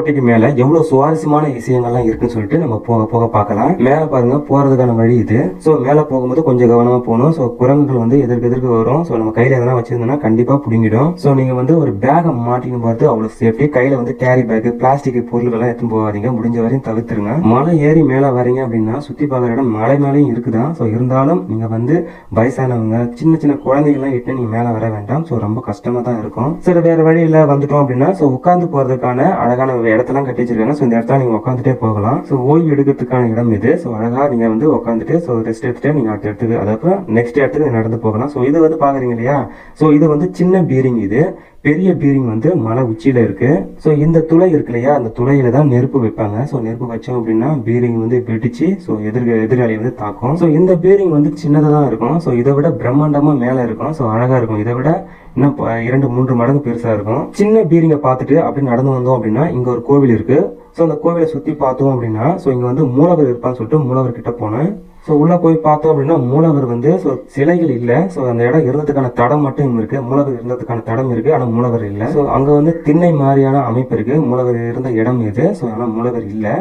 கோட்டைக்கு மேல எவ்வளவு சுவாரஸ்யமான விஷயங்கள்லாம் இருக்குன்னு சொல்லிட்டு நம்ம போக போக பார்க்கலாம். மேல பாருங்க போறதுக்கான வழி இது. சோ மேல போகும்போது கொஞ்சம் கவனமா போகணும். சோ குரங்குகள் வந்து எதிர்க்கு எதிர்க்கு வரும். சோ நம்ம கையில எதனா வச்சிருந்தோம்னா கண்டிப்பா பிடிங்கிடும். சோ நீங்க வந்து ஒரு பேக்கை மாட்டின்னு போறது அவ்வளவு சேஃப்டி கையில வந்து கேரி பேக் பிளாஸ்டிக் பொருள்கள் எல்லாம் எடுத்துன்னு போகாதீங்க. முடிஞ்ச வரையும் தவிர்த்துருங்க. மலை ஏறி மேல வரீங்க அப்படின்னா சுத்தி பார்க்குற இடம் மலை மேலேயும் இருக்குதான். சோ இருந்தாலும் நீங்க வந்து வயசானவங்க சின்ன சின்ன குழந்தைகள்லாம் இட்டு நீங்க மேல வர வேண்டாம். சோ ரொம்ப கஷ்டமா தான் இருக்கும். சரி வேற வழியில வந்துட்டோம் அப்படின்னா சோ உட்கார்ந்து போறதுக்கான அழகான இடத்தெல்லாம் கட்டி வச்சிருக்காங்க. ஸோ இந்த இடத்துல நீங்கள் உட்காந்துட்டே போகலாம். ஸோ ஓய்வு எடுக்கிறதுக்கான இடம் இது. ஸோ அழகாக நீங்கள் வந்து உட்காந்துட்டு ஸோ ரெஸ்ட் எடுத்துகிட்டே நீங்கள் அடுத்த இடத்துக்கு அதுக்கப்புறம் நெக்ஸ்ட் இடத்துக்கு நடந்து போகலாம். ஸோ இது வந்து பார்க்குறீங்க இல்லையா? ஸோ இது வந்து சின்ன பீரிங் இது. பெரிய பீரிங் வந்து மலை உச்சியில இருக்கு. ஸோ இந்த துளை இருக்கு இல்லையா? அந்த துளையில தான் நெருப்பு வைப்பாங்க. ஸோ நெருப்பு வச்சோம் அப்படின்னா பீரிங் வந்து வெடிச்சு ஸோ எதிர்க எதிராளி வந்து தாக்கும். ஸோ இந்த பீரிங் வந்து சின்னதாக தான் இருக்கும். ஸோ இதை விட பிரம்மாண்டமா மேலே இருக்கும். ஸோ அழகா இருக்கும். இதை விட இன்னும் இரண்டு மூன்று மடங்கு பெருசா இருக்கும். சின்ன பீரிங்கை பார்த்துட்டு அப்படி நடந்து வந்தோம் அப்படின்னா இங்க ஒரு கோவில் இருக்கு. ஸோ அந்த கோவிலை சுற்றி பார்த்தோம் அப்படின்னா ஸோ இங்கே வந்து மூலவர் இருப்பான்னு சொல்லிட்டு மூலவர் கிட்ட போனேன். ஸோ உள்ளே போய் பார்த்தோம் அப்படின்னா மூலவர் வந்து ஸோ சிலைகள் இல்லை. ஸோ அந்த இடம் இருந்ததுக்கான தடம் மட்டும் இருக்குது மூலவர் இருந்ததுக்கான தடம் இருக்குது ஆனால் மூலவர் இல்லை. ஸோ அங்கே வந்து திண்ணை மாதிரியான அமைப்பு இருக்குது மூலவர் இருந்த இடம் இது. ஸோ ஆனால் மூலவர் இல்லை.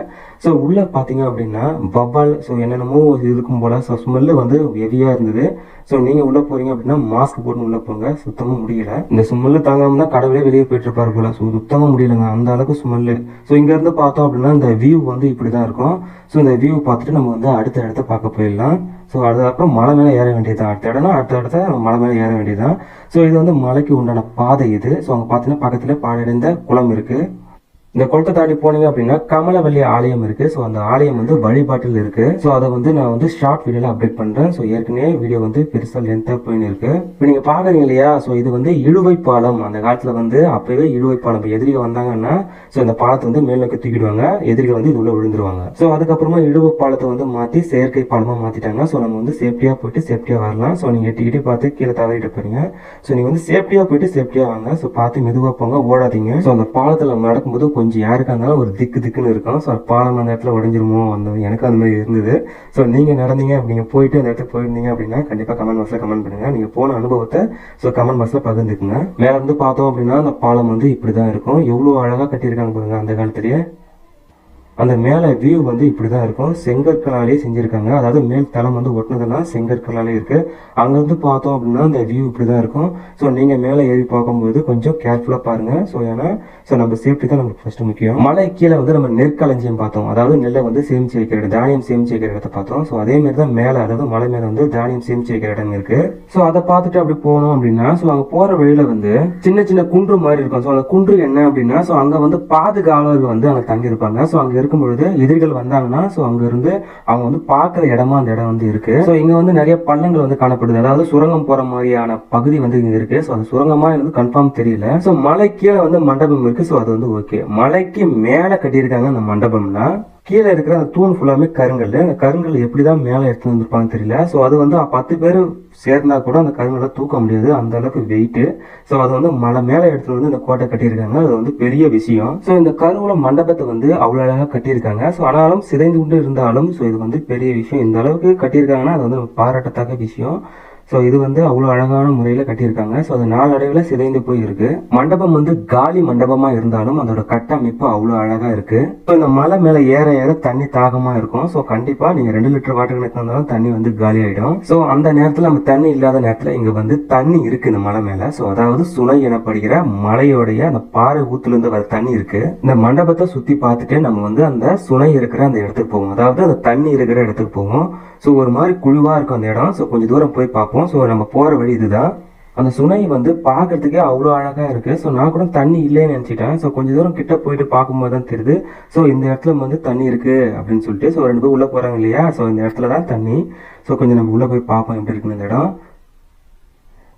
ஸோ உள்ளே பார்த்தீங்க அப்படின்னா பபால் ஸோ என்னென்னமோ இருக்கும் போல். ஸோ ஸ்மெல்லு வந்து ஹெவியாக இருந்தது. ஸோ நீங்கள் உள்ளே போகிறீங்க அப்படின்னா மாஸ்க் போட்டு உள்ளே போங்க. சுத்தமாக முடியல. இந்த ஸ்மெல்லு தாங்காமல் தான் கடவுளே வெளியே போயிட்டு இருப்பாரு போல. ஸோ சுத்தமாக முடியலங்க. அந்த அளவுக்கு ஸ்மெல்லு ஸோ இங்கேருந்து பார்த்தோம் அப்படின்னா இந்த வியூ வந்து இப்படி தான் இருக்கும். ஸோ இந்த வியூ பார்த்துட்டு நம்ம வந்து அடுத்த இடத்த பார்க்க போயிடலாம். ஸோ அதுக்கப்புறம் மலை மேலே ஏற வேண்டியதுதான் அடுத்த இடம்னா அடுத்த இடத்த மலை மேலே ஏற வேண்டியதுதான் ஸோ இது வந்து மலைக்கு உண்டான பாதை இது. ஸோ அங்கே பார்த்தீங்கன்னா பக்கத்தில் பாடடைந்த குளம் இருக்குது இந்த குளத்தை தாண்டி போனீங்க அப்படின்னா கமலவல்லி ஆலயம் இருக்கு. ஸோ அந்த ஆலயம் வந்து வழிபாட்டில் இருக்கு. ஸோ அதை வந்து நான் வந்து ஷார்ட் வீடியோல அப்டேட் பண்றேன். ஸோ ஏற்கனவே வீடியோ வந்து பெருசா லென்த்தா போயின்னு இருக்கு. இப்போ நீங்க பாக்குறீங்க இல்லையா? ஸோ இது வந்து இழுவை பாலம் அந்த காலத்துல வந்து அப்பவே இழுவை பாலம் எதிரிக வந்தாங்கன்னா ஸோ இந்த பாலத்தை வந்து மேல் நோக்கி தூக்கிடுவாங்க. எதிரிகள் வந்து இது உள்ள விழுந்துருவாங்க. ஸோ அதுக்கப்புறமா இழுவை பாலத்தை வந்து மாத்தி செயற்கை பாலமா மாத்திட்டாங்க ஸோ நம்ம வந்து சேஃப்டியா போயிட்டு சேஃப்டியா வரலாம். ஸோ நீங்க எட்டி பார்த்து கீழே தவறிட்டு போறீங்க. ஸோ நீங்க வந்து சேஃப்டியா போயிட்டு சேஃப்டியா வாங்க. ஸோ பார்த்து மெதுவா போங்க. ஓடாதீங்க. ஸோ அந்த பாலத்துல நம்ம நடக்கும்போது கொஞ்சம் யாருக்காக இருந்தாலும் ஒரு திக்கு திக்குன்னு இருக்கும். ஸோ பாலம் அந்த இடத்துல உடஞ்சிருமோ அந்த எனக்கு அந்த மாதிரி இருந்தது. ஸோ நீங்கள் நடந்தீங்க நீங்கள் போயிட்டு அந்த இடத்துக்கு போயிருந்தீங்க அப்படின்னா கண்டிப்பாக கமெண்ட் பாக்ஸில் கமெண்ட் பண்ணுங்கள் நீங்கள் போன அனுபவத்தை ஸோ கமெண்ட் பாக்ஸில் பகிர்ந்துக்குங்க. மேல இருந்து பார்த்தோம் அப்படின்னா அந்த பாலம் வந்து இப்படி தான் இருக்கும். எவ்வளோ அழகாக கட்டியிருக்காங்க பாருங்க அந்த காலத்திலேயே. அந்த மேலே வியூ வந்து இப்படி தான் இருக்கும். செங்கற்களாலே செஞ்சுருக்காங்க. அதாவது மேல் தளம் வந்து ஒட்டினதெல்லாம் செங்கற்களாலே இருக்குது அங்கேருந்து பார்த்தோம் அப்படின்னா அந்த வியூ இப்படி தான் இருக்கும். ஸோ நீங்கள் மேலே ஏறி பார்க்கும்போது கொஞ்சம் கேர்ஃபுல்லாக பாருங்கள் ஸோ ஏன்னா ஸோ நம்ம சேஃப்டி தான் நமக்கு ஃபஸ்ட்டு முக்கியம். மலை கீழே வந்து நம்ம நெற்களஞ்சியம் பார்த்தோம். அதாவது நெல்லை வந்து சேமிச்சு வைக்கிற இடம் தானியம் சேமிச்சு வைக்கிற இடத்த பார்த்தோம். ஸோ அதே மாதிரி தான் மேலே அதாவது மலை மேலே வந்து தானியம் சேமிச்சு வைக்கிற இடம் இருக்குது ஸோ அதை பார்த்துட்டு அப்படி போனோம் அப்படின்னா ஸோ அங்கே போகிற வழியில் வந்து சின்ன சின்ன குன்று மாதிரி இருக்கும். ஸோ அந்த குன்று என்ன அப்படின்னா ஸோ அங்கே வந்து பாதுகாவலர்கள் வந்து அங்கே தங்கியிருப்பாங்க. ஸோ அங்கே இருக்கும் பொழுது எதிரிகள் வந்தாங்கன்னா ஸோ அங்கிருந்து அவங்க வந்து பார்க்குற இடமா அந்த இடம் வந்து இருக்கு. ஸோ இங்க வந்து நிறைய பள்ளங்கள் வந்து காணப்படுது. அதாவது சுரங்கம் போற மாதிரியான பகுதி வந்து இங்க இருக்கு. ஸோ அது சுரங்கமா எனக்கு கன்ஃபார்ம் தெரியல. ஸோ மலை கீழே வந்து மண்டபம் இருக்கு. ஸோ அது வந்து ஓகே மலைக்கு மேலே கட்டியிருக்காங்க அந்த மண்டபம்னா கீழே இருக்கிற அந்த தூண் ஃபுல்லாமே கருங்கல். அந்த கருங்கல் எப்படி தான் மேலே எடுத்து வந்திருப்பாங்க தெரியல. ஸோ அது வந்து பத்து பேர் சேர்ந்தா கூட அந்த கருங்கலை தூக்க முடியாது. அந்த அளவுக்கு வெயிட்டு ஸோ அது வந்து மலை மேலே எடுத்துட்டு வந்து இந்த கோட்டை கட்டியிருக்காங்க. அது வந்து பெரிய விஷயம். ஸோ இந்த கருவூல மண்டபத்தை வந்து அவ்வளோ அழகாக கட்டியிருக்காங்க. ஸோ ஆனாலும் சிதைந்து கொண்டு இருந்தாலும் ஸோ இது வந்து பெரிய விஷயம். இந்த அளவுக்கு கட்டியிருக்காங்கன்னா அது வந்து பாராட்டத்தக்க விஷயம். ஸோ இது வந்து அவ்வளோ அழகான முறையில் கட்டியிருக்காங்க. ஸோ அது நாளடைவில் சிதைந்து போய் இருக்கு மண்டபம் வந்து காலி மண்டபமாக இருந்தாலும் அதோட கட்டமைப்பு அவ்வளோ அழகாக இருக்கு. ஸோ இந்த மலை மேலே ஏற ஏற தண்ணி தாகமாக இருக்கும். ஸோ கண்டிப்பாக நீங்கள் ரெண்டு லிட்டர் வாட்டர் கணக்கு வந்தாலும் தண்ணி வந்து காலி ஆகிடும் ஸோ அந்த நேரத்தில் நம்ம தண்ணி இல்லாத நேரத்தில் இங்கே வந்து தண்ணி இருக்கு இந்த மலை மேலே. ஸோ அதாவது சுனை எனப்படுகிற மலையோடைய அந்த பாறை ஊத்துலேருந்து வர தண்ணி இருக்கு. இந்த மண்டபத்தை சுற்றி பார்த்துட்டு நம்ம வந்து அந்த சுனை இருக்கிற அந்த இடத்துக்கு போவோம். அதாவது அந்த தண்ணி இருக்கிற இடத்துக்கு போவோம். ஸோ ஒரு மாதிரி குழுவாக இருக்கும் அந்த இடம். ஸோ கொஞ்சம் தூரம் போய் பார்ப்போம். ஸோ நம்ம போகிற வழி இதுதான். அந்த சுனை வந்து பார்க்கறதுக்கே அவ்வளோ அழகாக இருக்குது ஸோ நான் கூட தண்ணி இல்லைன்னு நினச்சிட்டேன். ஸோ கொஞ்சம் தூரம் கிட்ட போயிட்டு பார்க்கும்போது தான் தெரியுது. ஸோ இந்த இடத்துல வந்து தண்ணி இருக்குது அப்படின்னு சொல்லிட்டு. ஸோ ரெண்டு பேர் உள்ளே போகிறாங்க இல்லையா? ஸோ இந்த இடத்துல தான் தண்ணி. ஸோ கொஞ்சம் நம்ம உள்ளே போய் பார்ப்போம் எப்படி இருக்குன்னு இந்த இடம்.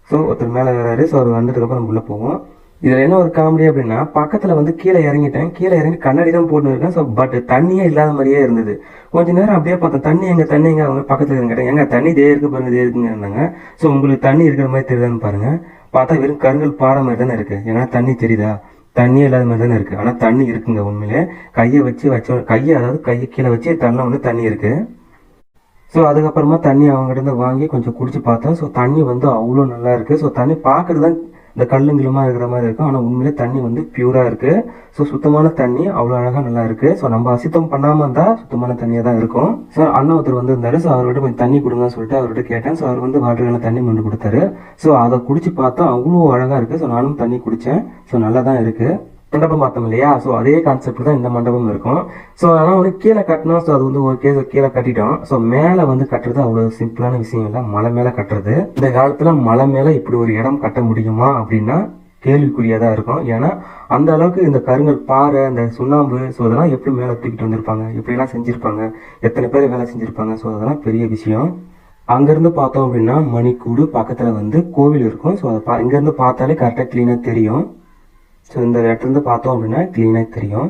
ஸோ ஒருத்தர் மேலே வராரு ஸோ அவர் வந்ததுக்கப்புறம் நம்ம உள்ளே போவோம். இதில் என்ன ஒரு காமெடி அப்படின்னா பக்கத்தில் வந்து கீழே இறங்கிட்டேன். கீழே இறங்கி கண்ணாடி தான் போட்டு இருக்கேன். ஸோ பட் தண்ணியே இல்லாத மாதிரியே இருந்தது. கொஞ்ச நேரம் அப்படியே பார்த்தேன். தண்ணி எங்கே தண்ணி எங்கே? அவங்க பக்கத்தில் இருந்துட்டேன் கேட்டேன் தண்ணி தே இருக்கு பாருங்க தே இருக்குங்க இருந்தாங்க. ஸோ உங்களுக்கு தண்ணி இருக்கிற மாதிரி தெரியுதான்னு பாருங்கள் பார்த்தா வெறும் கருங்கல் பாறை மாதிரி தானே இருக்குது ஏன்னா தண்ணி தெரியுதா? தண்ணியே இல்லாத மாதிரி தானே இருக்குது ஆனால் தண்ணி இருக்குங்க உண்மையிலே. கையை வச்சு வச்ச கையை அதாவது கையை கீழே வச்சு தள்ள வந்து தண்ணி இருக்குது ஸோ அதுக்கப்புறமா தண்ணி அவங்ககிட்ட வாங்கி கொஞ்சம் குடிச்சு பார்த்தேன். ஸோ தண்ணி வந்து அவ்வளோ நல்லா இருக்குது ஸோ தண்ணி பார்க்குறது தான் இந்த கல்லுங்கிலுமா இருக்கிற மாதிரி இருக்கும். ஆனால் உண்மையிலே தண்ணி வந்து பியூராக இருக்குது ஸோ சுத்தமான தண்ணி அவ்வளோ அழகாக நல்லா இருக்குது ஸோ நம்ம அசுத்தம் பண்ணாமல் இருந்தால் சுத்தமான தண்ணியாக தான் இருக்கும். ஸோ அண்ணன் ஒருத்தர் வந்து இருந்தார் ஸோ அவர்கிட்ட கொஞ்சம் தண்ணி கொடுங்கன்னு சொல்லிட்டு அவர்கிட்ட கேட்டேன். ஸோ அவர் வந்து வாட்டர் தண்ணி கொண்டு கொடுத்தாரு. ஸோ அதை குடிச்சு பார்த்தா அவ்வளோ அழகாக இருக்குது ஸோ நானும் தண்ணி குடித்தேன் ஸோ நல்லா தான் இருக்குது மண்டபம் பார்த்தோம் இல்லையா? ஸோ அதே கான்செப்ட் தான் இந்த மண்டபம் இருக்கும். ஸோ ஆனால் வந்து கீழே கட்டினோம் ஸோ அது வந்து ஓகே ஸோ கீழே கட்டிட்டோம். ஸோ மேலே வந்து கட்டுறது அவ்வளோ சிம்பிளான விஷயம் இல்லை. மலை மேலே கட்டுறது. இந்த காலத்தில் மலை மேலே இப்படி ஒரு இடம் கட்ட முடியுமா அப்படின்னா கேள்விக்குறியாக தான் இருக்கும். ஏன்னா அந்த அளவுக்கு இந்த கருங்கல் பாறை இந்த சுண்ணாம்பு ஸோ அதெல்லாம் எப்படி மேலே தூக்கிட்டு வந்திருப்பாங்க? எப்படிலாம் செஞ்சுருப்பாங்க? எத்தனை பேர் வேலை செஞ்சுருப்பாங்க? ஸோ அதெல்லாம் பெரிய விஷயம். அங்கேருந்து பார்த்தோம் அப்படின்னா மணிக்கூடு பக்கத்தில் வந்து கோவில் இருக்கும். ஸோ அதை பா இங்கேருந்து பார்த்தாலே கரெக்டாக க்ளீனாக தெரியும். ஸோ இந்த இடத்துலேருந்து பார்த்தோம் அப்படின்னா க்ளீனாக தெரியும்.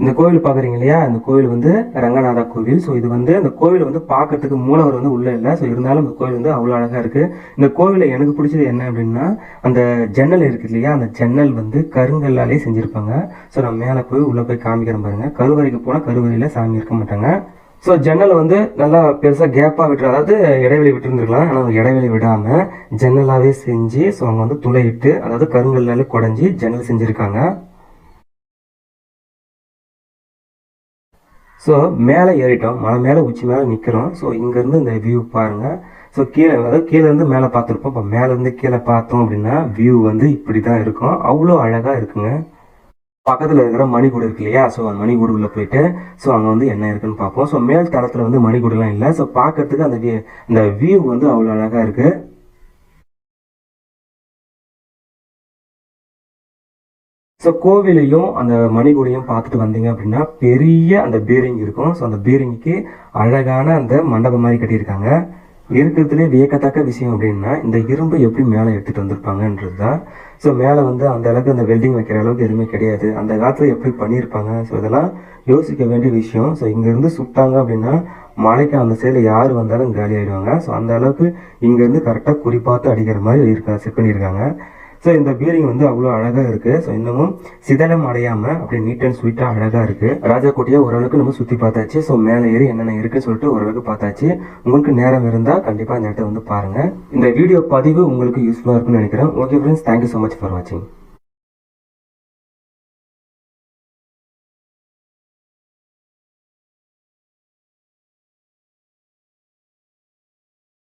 இந்த கோவில் பார்க்குறீங்க இல்லையா? இந்த கோவில் வந்து ரங்கநாதா கோவில். ஸோ இது வந்து அந்த கோவில் வந்து பார்க்கறதுக்கு மூலவர் வந்து உள்ளே இல்லை. ஸோ இருந்தாலும் இந்த கோவில் வந்து அவ்வளோ அழகாக இருக்குது இந்த கோவிலில் எனக்கு பிடிச்சது என்ன அப்படின்னா அந்த ஜன்னல் இருக்குது இல்லையா? அந்த ஜன்னல் வந்து கருங்கல்லாலே செஞ்சுருப்பாங்க. ஸோ நான் மேலே போய் உள்ளே போய் காமிக்கிறேன் பாருங்கள் கருவறைக்கு போனால் கருவறையில் சாமி இருக்க மாட்டாங்க. ஸோ ஜன்னல் வந்து நல்லா பெருசாக கேப்பாக விட்டு அதாவது இடைவெளி விட்டுருந்துருக்கலாம். ஆனால் இடைவெளி விடாமல் ஜன்னலாகவே செஞ்சு ஸோ அவங்க வந்து துளையிட்டு அதாவது கருங்கல்லாலே குடஞ்சி ஜன்னல் செஞ்சுருக்காங்க. ஸோ மேலே ஏறிட்டோம். மலை மேலே உச்சி மேலே நிற்கிறோம் ஸோ இங்கேருந்து இந்த வியூ பாருங்கள் ஸோ கீழே அதாவது கீழேருந்து மேலே பார்த்துருப்போம். இப்போ மேலேருந்து கீழே பார்த்தோம் அப்படின்னா வியூ வந்து இப்படி தான் இருக்கும். அவ்வளோ அழகாக இருக்குங்க. பக்கத்தில் இருக்கிற மணிக்கூடு இருக்கு இல்லையா? ஸோ அந்த மணிக்கூடுக்குள்ளே போயிட்டு ஸோ அங்கே வந்து என்ன இருக்குன்னு பார்ப்போம். ஸோ மேல் தளத்தில் வந்து மணிக்கூடுலாம் இல்லை. ஸோ பார்க்கறதுக்கு அந்த view- அந்த வியூ வந்து அவ்வளோ அழகாக இருக்குது ஸோ கோவிலையும் அந்த மணிகூடையும் பார்த்துட்டு வந்தீங்க அப்படின்னா பெரிய அந்த பீரிங் இருக்கும். ஸோ அந்த பீரிங்க்கு அழகான அந்த மண்டபம் மாதிரி கட்டியிருக்காங்க. இருக்கிறதுலே வியக்கத்தக்க விஷயம் அப்படின்னா இந்த இரும்பு எப்படி மேலே எடுத்துகிட்டு வந்திருப்பாங்கன்றது தான் ஸோ மேலே வந்து அந்த அளவுக்கு அந்த வெல்டிங் வைக்கிற அளவுக்கு எதுவுமே கிடையாது. அந்த காலத்தில் எப்படி பண்ணியிருப்பாங்க ஸோ இதெல்லாம் யோசிக்க வேண்டிய விஷயம். ஸோ இங்கேருந்து சுட்டாங்க அப்படின்னா மலைக்கு அந்த சைடில் யார் வந்தாலும் காலி ஆகிடுவாங்க ஸோ அந்த அளவுக்கு இங்கேருந்து கரெக்டாக குறிப்பாத்து அடிக்கிற மாதிரி இருக்க செட் பண்ணியிருக்காங்க. ஸோ இந்த பீரிங் வந்து அவ்வளோ அழகாக இருக்குது ஸோ இன்னமும் சிதலம் அடையாமல் அப்படியே நீட் அண்ட் ஸ்வீட்டாக அழகாக இருக்குது ராஜா கோட்டையை ஓரளவுக்கு நம்ம சுற்றி பார்த்தாச்சு. ஸோ மேலே ஏறி என்னென்ன இருக்குன்னு சொல்லிட்டு ஓரளவுக்கு பார்த்தாச்சு. உங்களுக்கு நேரம் இருந்தால் கண்டிப்பாக அந்த இடத்த வந்து பாருங்கள் இந்த வீடியோ பதிவு உங்களுக்கு யூஸ்ஃபுல்லாக இருக்கும்னு நினைக்கிறேன். Okay friends thank you so much for வாட்சிங்